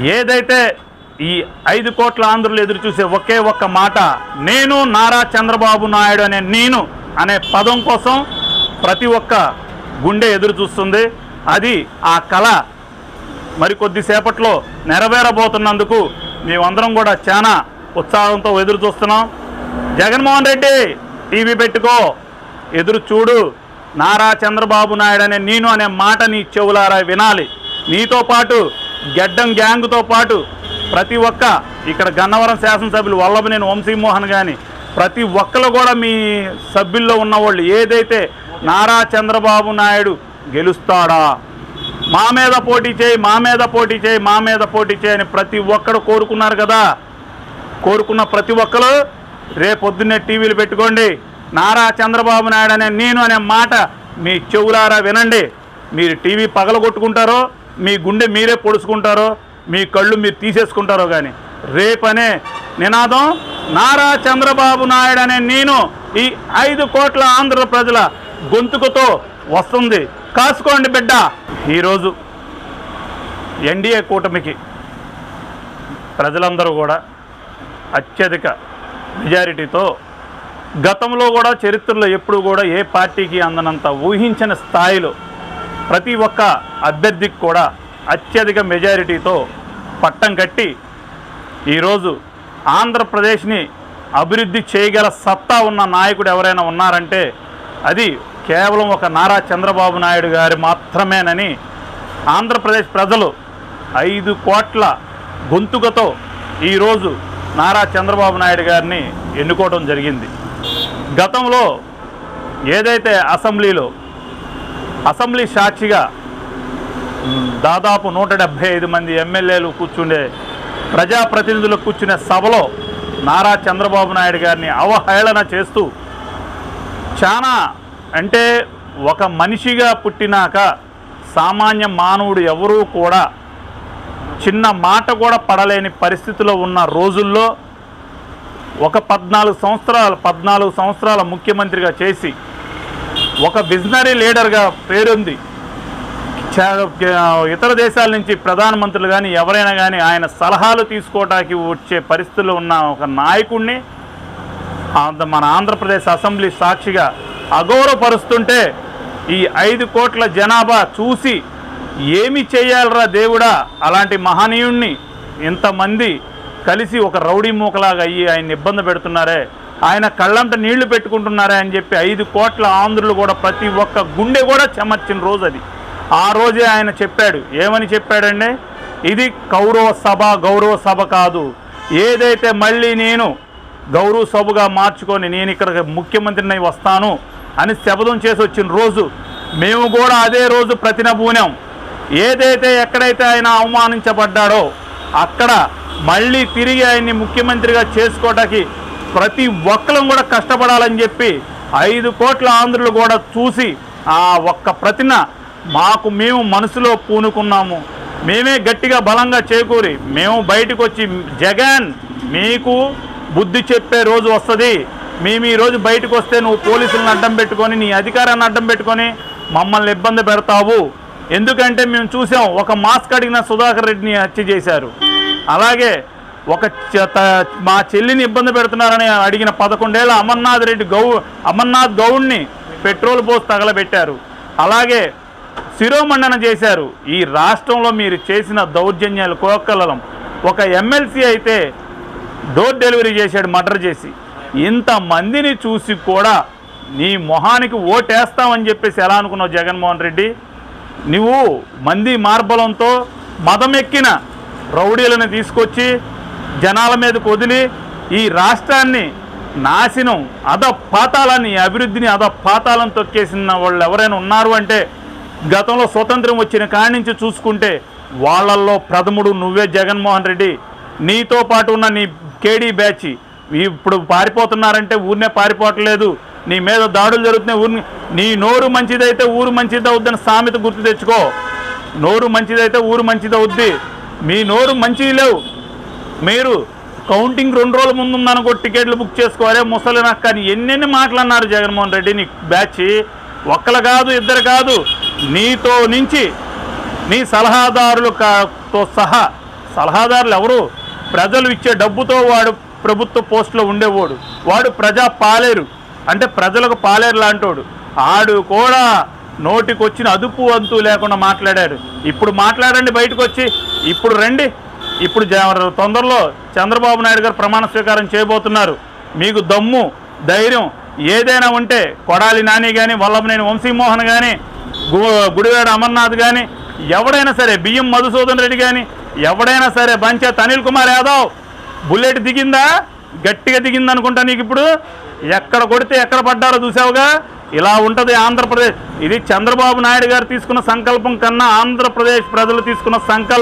ఏదైతే ఈ ఐదు కోట్ల ఆంధ్రులు ఎదురుచూసే ఒకే ఒక్క మాట నేను నారా చంద్రబాబు నాయుడు అనే నేను అనే పదం కోసం ప్రతి ఒక్క గుండె ఎదురు చూస్తుంది అది ఆ కళ మరి కొద్దిసేపట్లో నెరవేరబోతున్నందుకు మేమందరం కూడా చాలా ఉత్సాహంతో ఎదురు చూస్తున్నాం జగన్మోహన్ రెడ్డి టీవీ పెట్టుకో ఎదురు చూడు. నారా చంద్రబాబు నాయుడు అనే నేను అనే మాట నీ చెవులారా వినాలి. నీతో పాటు గెడ్డం గ్యాంగ్తో పాటు ప్రతి ఒక్క ఇక్కడ గన్నవరం శాసనసభ్యులు వల్లభనేని వంశీమోహన్ కానీ ప్రతి ఒక్కరు కూడా మీ సభ్యుల్లో ఉన్నవాళ్ళు ఏదైతే నారా చంద్రబాబు నాయుడు గెలుస్తాడా? మా మీద పోటీ చేయి మా మీద పోటీ చేయి మా మీద పోటీ చేయని అని ప్రతి ఒక్కరు కోరుకున్నారు కదా? కోరుకున్న ప్రతి ఒక్కరు రేపొద్దున్నే టీవీలు పెట్టుకోండి. నారా చంద్రబాబు నాయుడు అనే నేను అనే మాట మీ చెవులారా వినండి. మీరు టీవీ పగలగొట్టుకుంటారో మీ గుండె మీరే పొడుచుకుంటారో మీ కళ్ళు మీరు తీసేసుకుంటారో కానీ రేపనే నినాదం నారా చంద్రబాబు నాయుడు అనే నేను ఈ ఐదు కోట్ల ఆంధ్ర ప్రజల గొంతుకుతో వస్తుంది. కాసుకోండి బిడ్డ. ఈరోజు ఎన్డీఏ కూటమికి ప్రజలందరూ కూడా అత్యధిక మెజారిటీతో గతంలో కూడా చరిత్రలో ఎప్పుడు కూడా ఏ పార్టీకి అందనంత ఊహించిన స్థాయిలో ప్రతి ఒక్క అభ్యర్థికి కూడా అత్యధిక మెజారిటీతో పట్టం కట్టి ఈరోజు ఆంధ్రప్రదేశ్ని అభివృద్ధి చేయగల సత్తా ఉన్న నాయకుడు ఎవరైనా ఉన్నారంటే అది కేవలం ఒక నారా చంద్రబాబు నాయుడు గారి మాత్రమేనని ఆంధ్రప్రదేశ్ ప్రజలు ఐదు కోట్ల గొంతుకతో ఈరోజు నారా చంద్రబాబు నాయుడు గారిని ఎన్నుకోవడం జరిగింది. గతంలో ఏదైతే అసెంబ్లీలో అసెంబ్లీ సాక్షిగా దాదాపు నూట డెబ్భై ఐదు మంది ఎమ్మెల్యేలు కూర్చుండే ప్రజాప్రతినిధులు కూర్చునే సభలో నారా చంద్రబాబు నాయుడు గారిని అవహేళన చేస్తూ చాలా అంటే ఒక మనిషిగా పుట్టినాక సామాన్య మానవుడు ఎవరూ కూడా చిన్న మాట కూడా పడలేని పరిస్థితిలో ఉన్న రోజుల్లో ఒక పద్నాలుగు సంవత్సరాలు పద్నాలుగు సంవత్సరాల ముఖ్యమంత్రిగా చేసి ఒక విజనరీ లీడర్గా పేరుంది ఇతర దేశాల నుంచి ప్రధానమంత్రులు కానీ ఎవరైనా కానీ ఆయన సలహాలు తీసుకోవడానికి వచ్చే పరిస్థితుల్లో ఉన్న ఒక నాయకుడిని మన ఆంధ్రప్రదేశ్ అసెంబ్లీ సాక్షిగా అగౌరవపరుస్తుంటే ఈ ఐదు కోట్ల జనాభా చూసి ఏమి చేయాలరా దేవుడా అలాంటి మహనీయుణ్ణి ఇంతమంది కలిసి ఒక రౌడీ మూకలాగా అయ్యి ఆయన ఇబ్బంది పెడుతున్నారే ఆయన కళ్ళంట నీళ్ళు పెట్టుకుంటున్నారా అని చెప్పి ఐదు కోట్ల ఆంధ్రులు కూడా ప్రతి ఒక్క గుండె కూడా చెమర్చిన రోజు అది. ఆ రోజే ఆయన చెప్పాడు. ఏమని చెప్పాడండి? ఇది కౌరవ సభ గౌరవ సభ కాదు. ఏదైతే మళ్ళీ నేను గౌరవ సభగా మార్చుకొని నేను ఇక్కడ ముఖ్యమంత్రిని వస్తాను అని శపథం చేసి వచ్చిన రోజు మేము కూడా అదే రోజు ప్రతినబూనాం. ఏదైతే ఎక్కడైతే ఆయన అవమానించబడ్డాడో అక్కడ మళ్ళీ తిరిగి ఆయన్ని ముఖ్యమంత్రిగా చేసుకోవటానికి ప్రతి ఒక్కరం కూడా కష్టపడాలని చెప్పి ఐదు కోట్ల ఆంధ్రులు కూడా చూసి ఆ ఒక్క ప్రతిన మాకు మేము మనసులో పూనుకున్నాము. మేమే గట్టిగా బలంగా చేకూరి మేము బయటకు వచ్చి జగన్ మీకు బుద్ధి చెప్పే రోజు వస్తుంది. మేము ఈరోజు బయటకు వస్తే నువ్వు పోలీసులను అడ్డం పెట్టుకొని నీ అధికారాన్ని అడ్డం పెట్టుకొని మమ్మల్ని ఇబ్బంది పెడతావు. ఎందుకంటే మేము చూసాం ఒక మాస్క్ అడిగిన సుధాకర్ రెడ్డిని హత్య చేశారు. అలాగే ఒక త- మా చెల్లిని ఇబ్బంది పెడుతున్నారని అడిగిన పదకొండేళ్ళ అమర్నాథ్ రెడ్డి గౌ అమర్నాథ్ గౌడ్ని పెట్రోల్ పోసి తగలబెట్టారు. అలాగే శిరోమండన చేశారు. ఈ రాష్ట్రంలో మీరు చేసిన దౌర్జన్యాలు కోకలం ఒక ఎమ్మెల్సీ అయితే డోర్ డెలివరీ చేశాడు మర్డర్ చేసి. ఇంతమందిని చూసి కూడా నీ మొహానికి ఓటేస్తామని చెప్పేసి ఎలా అనుకున్నావు జగన్మోహన్ రెడ్డి? నువ్వు మంది మార్బలంతో మదమెక్కిన రౌడీలను తీసుకొచ్చి జనాల మీదకు వదిలి ఈ రాష్ట్రాన్ని నాశనం అద పాతాలని అభివృద్ధిని అద పాతాలను తొక్కేసిన వాళ్ళు ఎవరైనా ఉన్నారు అంటే గతంలో స్వతంత్రం వచ్చిన కాడి నుంచి చూసుకుంటే వాళ్ళల్లో ప్రథముడు నువ్వే జగన్మోహన్ రెడ్డి. నీతో పాటు ఉన్న నీ కేడీ బ్యాచ్ ఇప్పుడు పారిపోతున్నారంటే ఊరినే పారిపోవట్లేదు. నీ మీద దాడులు జరుగుతున్నాయి ఊరిని నీ నోరు మంచిదైతే ఊరు మంచిదవుద్దని సామెత గుర్తు తెచ్చుకో. నోరు మంచిదైతే ఊరు మంచిదవుద్ది. మీ నోరు మంచిది లేవు. మీరు కౌంటింగ్ రెండు రోజుల ముందు ఉందనుకో టికెట్లు బుక్ చేసుకోవాలి ముసలి నాకు కానీ ఎన్నెన్ని మాటలన్నారు జగన్మోహన్ రెడ్డి నీ బ్యాచ్ ఒక్కరు కాదు ఇద్దరు కాదు నీతో నుంచి నీ సలహాదారులు తో సహా సలహాదారులు ఎవరు? ప్రజలు ఇచ్చే డబ్బుతో వాడు ప్రభుత్వ పోస్టులో ఉండేవాడు. వాడు ప్రజా పాలేరు. అంటే ప్రజలకు పాలేరు లాంటోడు. ఆడు కూడా నోటికి వచ్చిన అదుపు అంతు లేకుండా మాట్లాడాడు. ఇప్పుడు మాట్లాడండి బయటకు వచ్చి ఇప్పుడు రండి. ఇప్పుడు తొందరలో చంద్రబాబు నాయుడు గారు ప్రమాణ స్వీకారం చేయబోతున్నారు. మీకు దమ్ము ధైర్యం ఏదైనా ఉంటే కొడాలి నాని కానీ వల్లభనేని వంశీమోహన్ కానీ గుడివాడ అమర్నాథ్ కానీ ఎవడైనా సరే బియ్యం మధుసూదన్ రెడ్డి కానీ ఎవడైనా సరే బంచాత్ అనిల్ కుమార్ యాదవ్ బుల్లెట్ దిగిందా? గట్టిగా దిగింది అనుకుంటా నీకు ఇప్పుడు. ఎక్కడ కొడితే ఎక్కడ పడ్డారో చూసావుగా? ఇలా ఉంటుంది ఆంధ్రప్రదేశ్. ఇది చంద్రబాబు నాయుడు గారు తీసుకున్న సంకల్పం కన్నా ఆంధ్రప్రదేశ్ ప్రజలు తీసుకున్న సంకల్పం